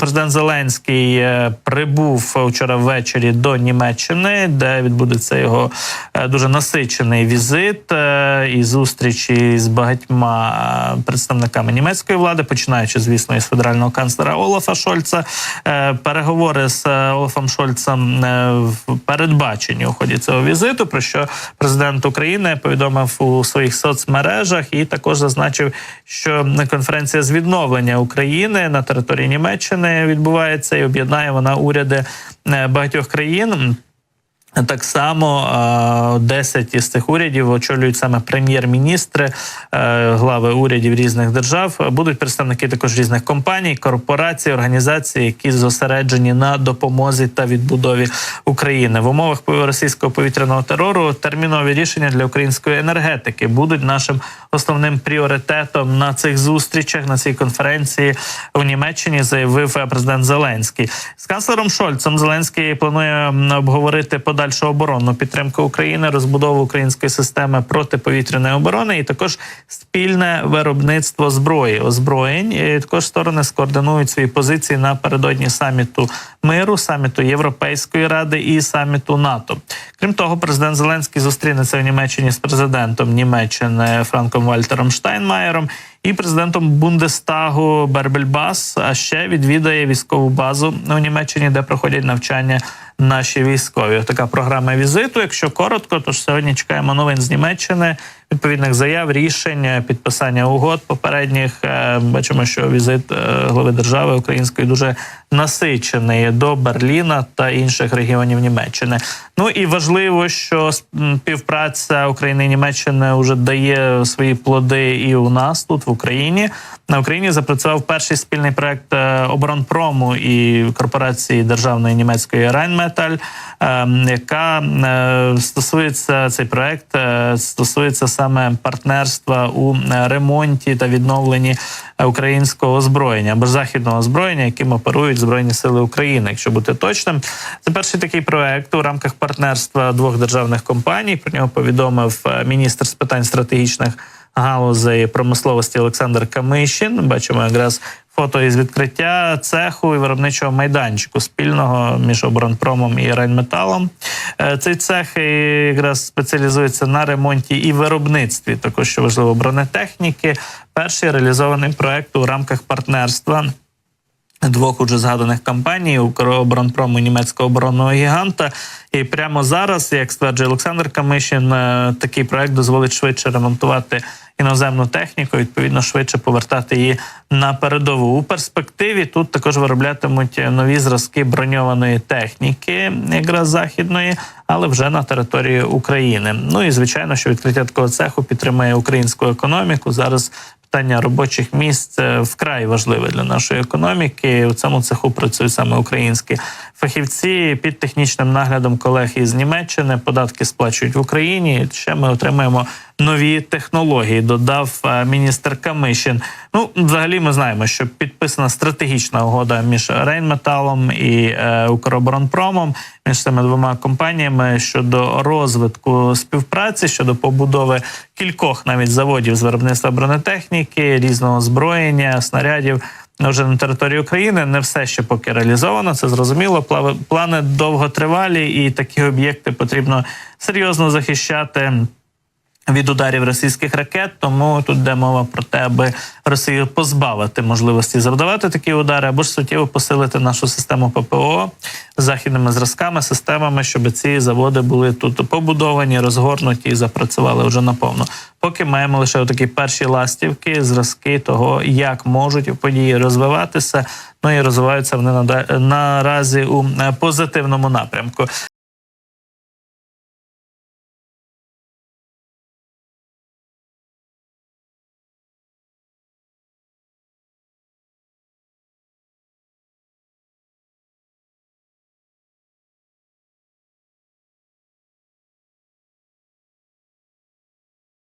Президент Зеленський е, прибув вчора ввечері до Німеччини, де відбудеться його е, дуже насичений візит е, і зустрічі з багатьма представниками німецької влади, починаючи, звісно, із федерального канцлера Олафа Шольца. Переговори з Олафом Шольцем передбачені у ході цього візиту. Про що президент України повідомив у своїх соцмережах і також зазначив, що конференція з відновлення України на території Німеччини відбувається і об'єднає вона уряди е, багатьох країн. Так само е, 10 із цих урядів очолюють саме прем'єр-міністри, е, глави урядів різних держав. Будуть представники також різних компаній, корпорацій, організацій, які зосереджені на допомозі та відбудові України в умовах російського повітряного терору. Термінові рішення для української енергетики будуть нашим основним пріоритетом на цих зустрічах на цій конференції у Німеччині. Заявив е, президент Зеленський з канцлером Шольцем. Зеленський планує обговорити подальшу оборонну підтримку України, розбудову української системи протиповітряної оборони, і також спільне виробництво зброї озброєнь. І також сторони скоординують свої позиції напередодні саміту миру, саміту Європейської ради і саміту НАТО. Крім того, президент Зеленський зустрінеться в Німеччині з президентом Німеччини Франком Вальтером Штайнмаєром і президентом Бундестагу Бербельбас. А ще відвідає військову базу у Німеччині, де проходять навчання наші військові. Така програма візиту. Якщо коротко, то ж сьогодні чекаємо новин з Німеччини, відповідних заяв, рішень, підписання угод попередніх. Е, Бачимо, що візит е, глави держави української дуже насичений до Берліна та інших регіонів Німеччини. Ну і важливо, що співпраця України і Німеччини вже дає свої плоди і у нас тут в Україні. На Україні запрацював перший спільний проект е, оборонпрому і корпорації державної німецької Rheinmetall, е, яка е, стосується цей проект, е, стосується саме партнерства у е, ремонті та відновленні українського озброєння або західного озброєння, яким оперують збройні сили України. Якщо бути точним, це перший такий проект у рамках партнерства двох державних компаній. Про нього повідомив міністр з питань стратегічних галузей промисловості Олександр Камишин. Бачимо якраз фото із відкриття цеху і виробничого майданчику спільного між оборонпромом і Рейнметалом. Е, Цей цех е, якраз спеціалізується на ремонті і виробництві, також що важливо бронетехніки. Перший реалізований проект у рамках партнерства двох уже згаданих компаній Укроборонпрому німецького оборонного гіганта. І прямо зараз, як стверджує Олександр Камишин, е, такий проект дозволить швидше ремонтувати іноземну техніку, відповідно швидше повертати її на передову. У перспективі тут також вироблятимуть нові зразки броньованої техніки, якраз західної, але вже на території України. Ну і звичайно, що відкриття такого цеху підтримує українську економіку. Зараз питання робочих місць вкрай важливе для нашої економіки. У цьому цеху працюють саме українські фахівці під технічним наглядом колег із Німеччини. Податки сплачують в Україні. Ще ми отримаємо нові технології. Додав е, міністр Камишин. Ну, взагалі, ми знаємо, що підписана стратегічна угода між Рейнметалом і е, Укроборонпромом між цими двома компаніями щодо розвитку співпраці, щодо побудови кількох навіть заводів з виробництва бронетехніки, різного озброєння, снарядів. Вже на території України не все ще поки реалізовано. Це зрозуміло. Плани довготривалі, і такі об'єкти потрібно серйозно захищати від ударів російських ракет. Тому тут йде мова про те, аби Росію позбавити можливості завдавати такі удари, або ж суттєво посилити нашу систему ППО західними зразками, системами, щоб ці заводи були тут побудовані, розгорнуті і запрацювали вже наповно. Поки маємо лише такі перші ластівки, зразки того, як можуть події розвиватися. Ну і розвиваються вони наразі у е, позитивному напрямку.